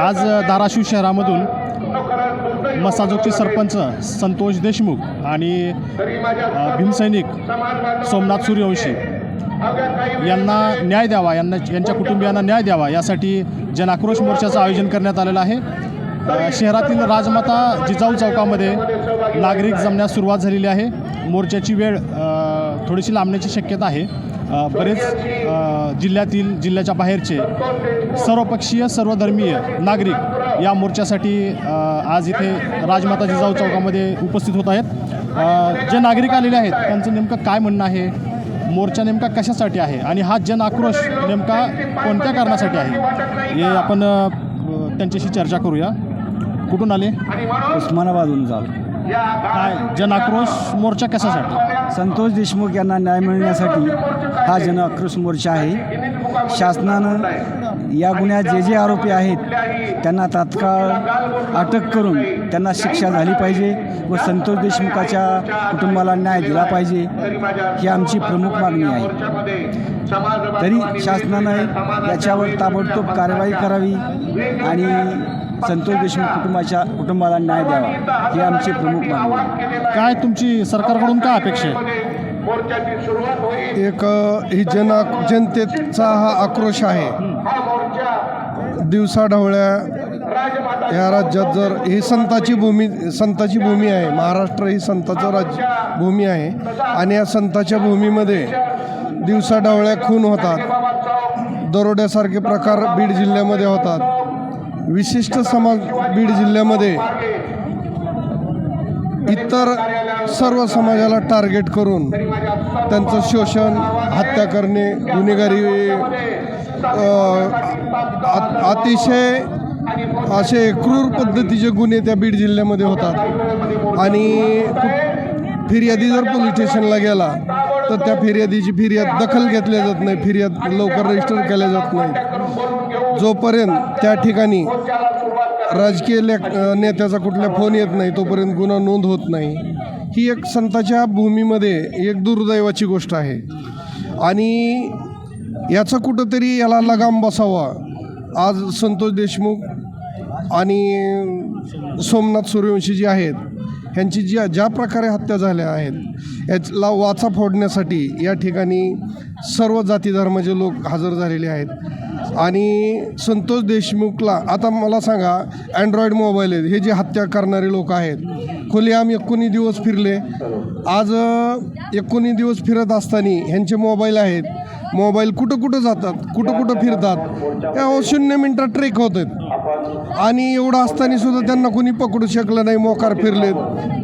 आज धाराशिव शहरामधून मसाजोगचे सरपंच संतोष देशमुख आणि भीमसैनिक सोमनाथ सूर्यवंशी यांना न्याय द्यावा यांना यांच्या कुटुंबियांना न्याय द्यावा यासाठी जनाक्रोश मोर्चाचं आयोजन करण्यात आलेलं आहे. शहरातील राजमाता जिजाऊ चौकामध्ये नागरिक जमण्यास सुरुवात झालेली आहे. मोर्चाची वेळ थोडीशी लांबण्याची शक्यता आहे. बरेच जिल्ह्यातील जिल्ह्याच्या बाहेरचे सर्वपक्षीय सर्वधर्मीय नागरिक या मोर्चासाठी आज इथे राजमाता जिजाऊ चौकामध्ये उपस्थित होत आहेत. जे नागरिक आलेले आहेत त्यांचं नेमकं काय म्हणणं आहे? मोर्चा नेमका कशासाठी आहे? आणि हा जन आक्रोश नेमका कोणत्या कारणासाठी आहे? हे आपण त्यांच्याशी चर्चा करूया. कुठून आले? उस्मानाबादहून जाल काय? जन आक्रोश मोर्चा कशासाठी? संतोष देशमुख यांना न्याय मिळण्यासाठी हा जन आक्रोश मोर्चा आहे. शासनानं या गुन्ह्यात जे जे आरोपी आहेत त्यांना तात्काळ अटक करून त्यांना शिक्षा झाली पाहिजे व संतोष देशमुखाच्या कुटुंबाला न्याय दिला पाहिजे ही आमची प्रमुख मागणी आहे. तरी शासनानं याच्यावर ताबडतोब कारवाई करावी आणि संतोष देशमुख कुटुंबाच्या कुटुंबाला न्याय द्यावा ही आमची प्रमुख मागणी आहे. काय तुमची सरकारकडून काय अपेक्षा आहे? एक अ, ही जन जनतेचा हा आक्रोश आहे. दिवसाढवळ्या या राज्यात जर ही संताची भूमी संताची भूमी आहे. महाराष्ट्र ही संताचं राज्य भूमी आहे. आणि या संताच्या भूमीमध्ये दिवसाढवळ्या खून होतात. दरोड्यासारखे प्रकार बीड जिल्ह्यामध्ये होतात. विशिष्ट समाज बीड जिल्ह्यामध्ये इतर सर्व समाजाला टार्गेट करून त्यांचं शोषण हत्या करणे गुन्हेगारी अतिशय असे क्रूर पद्धतीचे गुन्हे त्या बीड जिल्ह्यामध्ये होतात. आणि फिर्यादी जर पोलीस स्टेशनला गेला तर त्या फिर्यादीची फिर्याद दखल घेतल्या जात नाही. फिर्याद लवकर रजिस्टर केल्या जात नाही जोपर्यंत त्या ठिकाणी राजकीय लेख नेत्याचा कुठला फोन येत नाही तोपर्यंत गुन्हा नोंद होत नाही. ही एक संताच्या भूमीमध्ये एक दुर्दैवाची गोष्ट आहे. आणि याचा कुठंतरी याला लगाम बसावा आज संतोष देशमुख आणि सोमनाथ सूर्यवंशी जी आहेत ह्यांची ज्या ज्या प्रकारे हत्या झाल्या आहेत याला वाचा फोडण्यासाठी या ठिकाणी सर्व जाती धर्माचे लोक हजर झालेले आहेत. आणि संतोष देशमुखला आता मला सांगा अँड्रॉइड मोबाईल आहेत हे जे हत्या करणारे लोक आहेत खुलेआम एकोणीस दिवस फिरले. आज एकोणीस दिवस फिरत असताना ह्यांचे मोबाईल आहेत. मोबाईल कुठं कुठं जातात कुठं कुठं फिरतात या शून्य मिनटात ट्रेक होत आहेत. आणि एवढं असताना सुद्धा त्यांना कोणी पकडू शकलं नाही मोकार फिरलेत.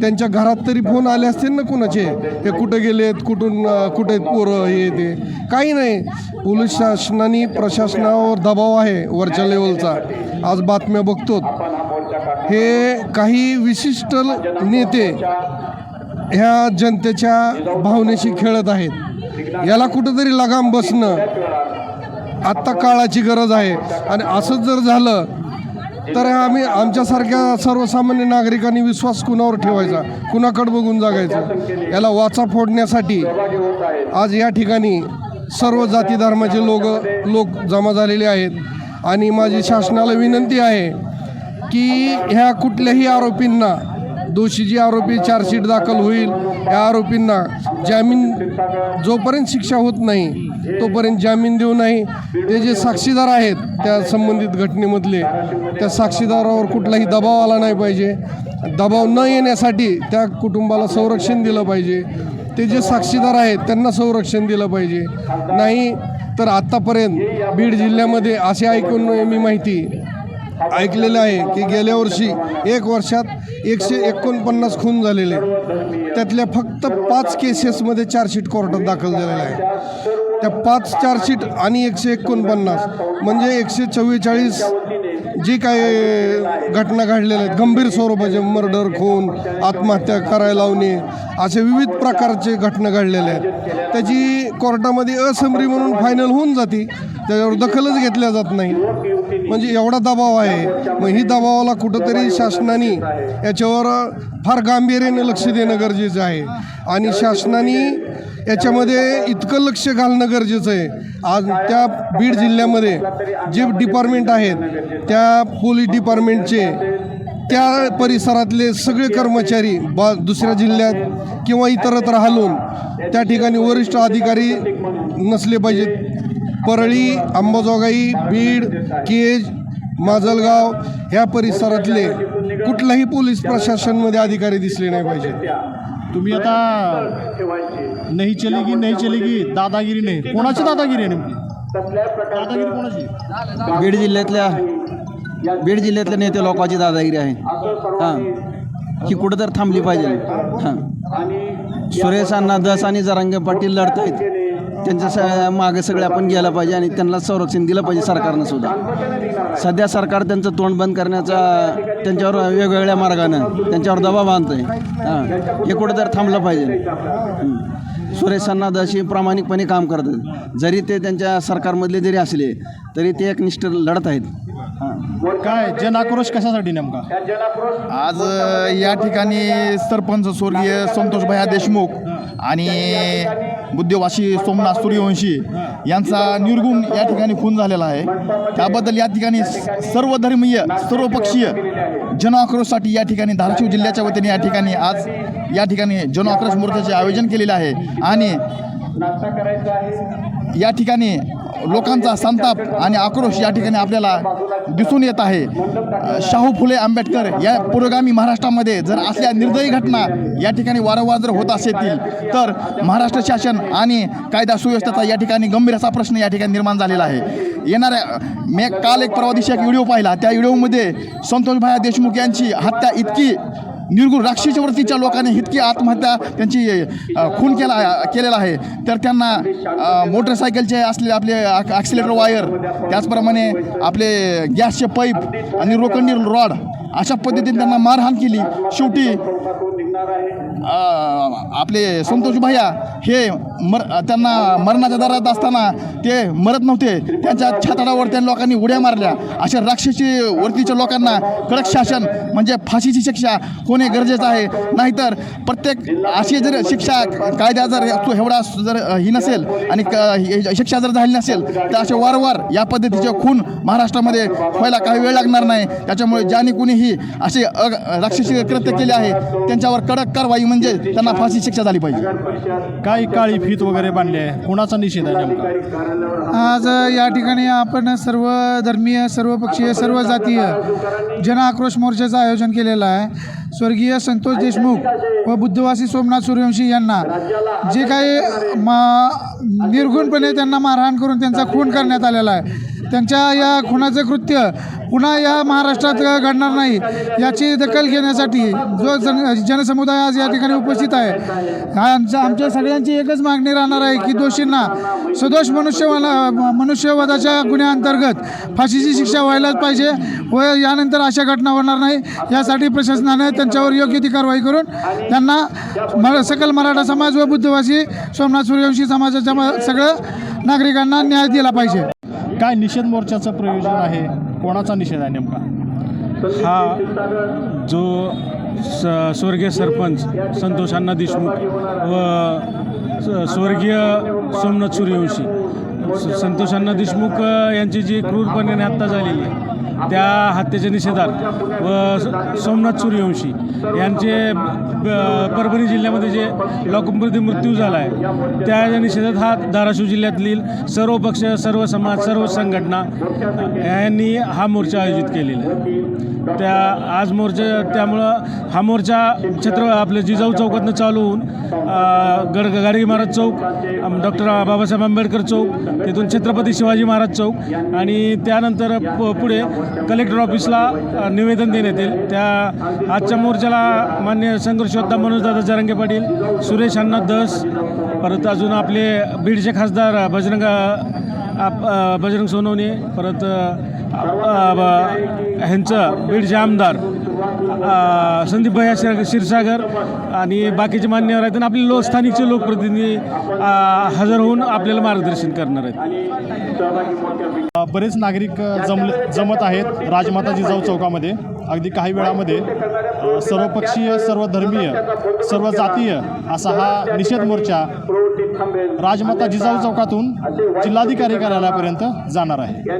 त्यांच्या घरात तरी फोन आले असतील ना कुणाचे? हे कुठं गेलेत? कुठून कुठे आहेत पोरं हे ते? काही नाही. पोलीस शासनाने प्रशासनावर दबाव आहे वरच्या लेवलचा. आज बातम्या बघतो हे काही विशिष्ट नेते ह्या जनतेच्या भावनेशी खेळत आहेत. याला कुठंतरी लगाम बसणं आत्ता काळाची गरज आहे. आणि असंच जर झालं तर आम्ही आमच्यासारख्या सर्वसामान्य नागरिकांनी विश्वास कुणावर ठेवायचा? कुणाकडे बघून जागायचं? याला वाचा फोडण्यासाठी आज या ठिकाणी सर्व जाती धर्माचे लोक लोक जमा झालेले आहेत. आणि माझी शासनाला विनंती आहे की ह्या कुठल्याही आरोपींना दोषी जी आरोपी चार्जशीट दाखल होईल. या आरोपींना जामीन जोपर्यंत शिक्षा होत नाही तोपर्यंत जामीन देऊ नाही. ते जे साक्षीदार आहेत त्या संबंधित घटनेमधले त्या साक्षीदारावर कुठलाही दबाव आला नाही पाहिजे. दबाव न येण्यासाठी त्या कुटुंबाला संरक्षण दिलं पाहिजे. ते जे साक्षीदार आहेत त्यांना संरक्षण दिलं पाहिजे. नाही तर आत्तापर्यंत बीड जिल्ह्यामध्ये असे ऐकून मी माहिती ऐकलेलं आहे की गेल्या वर्षी एक वर्षात एकशे एकोणपन्नास खून झालेले त्यातल्या फक्त पाच केसेसमध्ये चार्जशीट कोर्टात दाखल झालेलं आहे त्या पाच चार्जशीट आणि एकशे एकोणपन्नास म्हणजे एकशे चव्वेचाळीस जी काही घटना घडलेल्या आहेत गंभीर स्वरूपाचे मर्डर खून आत्महत्या करायला लावणे असे विविध प्रकारचे घटना घडलेल्या आहेत. त्याची कोर्टामध्ये असमरी म्हणून फायनल होऊन जाते त्याच्यावर दखलच घेतल्या जात नाही. म्हणजे एवढा दबाव आहे मग ही दबावाला कुठंतरी शासनाने याच्यावर फार गांभीर्याने लक्ष देणं गरजेचं आहे. आणि शासनाने याच्यामध्ये इतकं लक्ष घालणं गरजेचं आहे. आज त्या बीड जिल्ह्यामध्ये जे डिपार्टमेंट आहेत त्या पोलीस डिपार्टमेंटचे त्या परिसरातले सगळे कर्मचारी बा दुसऱ्या जिल्ह्यात किंवा इतरत्र हलवून त्या ठिकाणी वरिष्ठ अधिकारी नसले पाहिजेत. परळी अंबाजोगाई बीड केज माजलगाव ह्या परिसरातले कुठलाही पोलीस प्रशासनमध्ये अधिकारी दिसले नाही पाहिजेत. तुम्ही आता नाही चलेगी नाही चलेगी. दादागिरी नाही. कोणाची दादागिरी आहे नेमकी? दादागिरी कोणाची? बीड जिल्ह्यातल्या बीड जिल्ह्यातल्या नेते लोकांची दादागिरी आहे. हां. ही कुठं तर थांबली पाहिजे. हां. सुरेश अण्णा दस आणि जरांगे पाटील लढत आहेत. त्यांच्या स मागे सगळे आपण गेलं पाहिजे आणि त्यांना संरक्षण दिलं पाहिजे सरकारनं सुद्धा. सध्या सरकार त्यांचं तोंड बंद करण्याचा त्यांच्यावर वेगवेगळ्या मार्गानं त्यांच्यावर दबाव आणतं आहे हां. हे कुठं तर थांबलं पाहिजे. सुरेश हे प्रामाणिकपणे काम करतात. जरी ते त्यांच्या सरकारमधले जरी असले तरी ते एक निष्ठ लढत आहेत. हां. काय जन आक्रोश कशासाठी नेमका? आज अ, या ठिकाणी सरपंच स्वर्गीय संतोष भया देशमुख आणि बुद्धिवासी सोमनाथ सूर्यवंशी यांचा निर्गुण या ठिकाणी खून झालेला आहे. त्याबद्दल या ठिकाणी सर्व धर्मीय सर्वपक्षीय जनआक्रोशसाठी या ठिकाणी धाराशिव जिल्ह्याच्या वतीने या ठिकाणी आज या ठिकाणी जन आक्रोश मोर्चाचे आयोजन केलेले आहे. आणि या ठिकाणी लोकांचा संताप आणि आक्रोश या ठिकाणी आपल्याला दिसून येत आहे. शाहू फुले आंबेडकर या पुरोगामी महाराष्ट्रामध्ये जर असल्या निर्दयी घटना या ठिकाणी वारंवार जर होत असेल तर महाराष्ट्र शासन आणि कायदा सुव्यवस्थेचा या ठिकाणी गंभीर असा प्रश्न या ठिकाणी निर्माण झालेला आहे. येणाऱ्या मी काल एक परवा दिवशी एक व्हिडिओ पाहिला. त्या व्हिडिओमध्ये संतोषभाया देशमुख यांची हत्या इतकी निर्गुण राक्षसी वरतीच्या लोकांनी इतकी आत्महत्या त्यांची खून केला केलेला आहे. तर त्यांना मोटरसायकलचे असले आपले ॲक्सिलेटर वायर त्याचप्रमाणे आपले गॅसचे पाईप आणि रोकंडी रॉड अशा पद्धतीने त्यांना मारहाण केली. शेवटी आपले संतोष भैया हे मर त्यांना मरणाच्या दरात असताना ते मरत नव्हते. त्यांच्या छाताडावर त्या लोकांनी उड्या मारल्या. अशा राक्षसी वरतीच्या लोकांना कडक शासन म्हणजे फाशीची शिक्षा होणे गरजेचं आहे. नाहीतर प्रत्येक अशी जर शिक्षा कायद्या जर तो एवढा जर ही नसेल आणि क- शिक्षा जर झाली नसेल तर असे वारंवार या पद्धतीचे खून महाराष्ट्रामध्ये व्हायला काही वेळ लागणार नाही. त्याच्यामुळे ज्याने कुणीही असे अ राक्षसी कृत्य केले आहे त्यांच्यावर कडक कारवाई म्हणजे त्यांना फाशी शिक्षा झाली पाहिजे. काही काळी फीत वगैरे बांधली आहे. कोणाचा निषेध आहे नेमका? आज या ठिकाणी आपण सर्व धर्मीय सर्व पक्षीय सर्व जातीय जन आक्रोश मोर्चाचं आयोजन केलेलं आहे. स्वर्गीय संतोष देशमुख व बुद्धवासी सोमनाथ सूर्यवंशी यांना जे काही मा निर्गुणपणे त्यांना मारहाण करून त्यांचा खून करण्यात आलेला आहे. त्यांच्या या खुनाचं कृत्य पुन्हा या महाराष्ट्रात घडणार नाही याची दखल घेण्यासाठी जो जन जनसमुदाय आज या ठिकाणी उपस्थित आहे आमच्या आमच्या सगळ्यांची एकच मागणी राहणार आहे की दोषींना सदोष मनुष्यवाला मनुष्यवादाच्या गुन्ह्याअंतर्गत फाशीची शिक्षा व्हायलाच पाहिजे व यानंतर अशा घटना होणार नाही यासाठी प्रशासनाने त्यांच्यावर योग्य ती कारवाई करून त्यांना म सकल मराठा समाज व बुद्धवासी सोमनाथ सूर्यवंशी समाजाच्या म- सगळं नागरिकांना न्याय दिला पाहिजे. काय निषेध मोर्चाचं प्रयोजन आहे? कोणाचा निषेध आहे नेमका? हा जो स स्वर्गीय सरपंच संतोष अण्णा देशमुख व स- स्वर्गीय सोमनाथ सूर्यवंशी. संतोषांना संतोष अण्णा देशमुख यांची जी क्रूरपणे हत्या झालेली आहे त्या हत्येच्या निषेधात व सोमनाथ सूर्यवंशी यांचे परभणी जिल्ह्यामध्ये जे लोकप्रती मृत्यू झाला आहे त्या निषेधात हा धाराशिव जिल्ह्यातील सर्व पक्ष सर्व समाज सर्व संघटना यांनी हा मोर्चा आयोजित केलेला आहे. त्या आज मोर्चा त्यामुळं हा मोर्चा छत्र आपलं जिजाऊ चौकातनं चालू होऊन गड गाडगे महाराज चौक डॉक्टर बाबासाहेब आंबेडकर चौक तिथून छत्रपती शिवाजी महाराज चौक आणि त्यानंतर प पुढे कलेक्टर ऑफिसला निवेदन देण्यात येईल. त्या आजच्या मोर्चाला मान्य संघर्ष मनोजदादा जरंगे पाटील सुरेश अण्णा दस परत अजून आपले बीडचे खासदार बजरंग आप बजरंग सोनवणे परत ह्यांचं बीडचे आमदार संदीप भैया क्षीर क्षीरसागर आणि बाकीचे मान्यवर आहेत. आणि आपले लो स्थानिकचे लोकप्रतिनिधी हजर होऊन आपल्याला मार्गदर्शन करणार आहेत. बरेच नागरिक जमले जमत आहेत राजमाता जिजाऊ चौकामध्ये. अगदी काही वेळामध्ये सर्वपक्षीय सर्वधर्मीय सर्व जातीय असा हा निषेध मोर्चा राजमाता जिजाऊ चौकातून जिल्हाधिकारी कार्यालयापर्यंत जाणार आहे.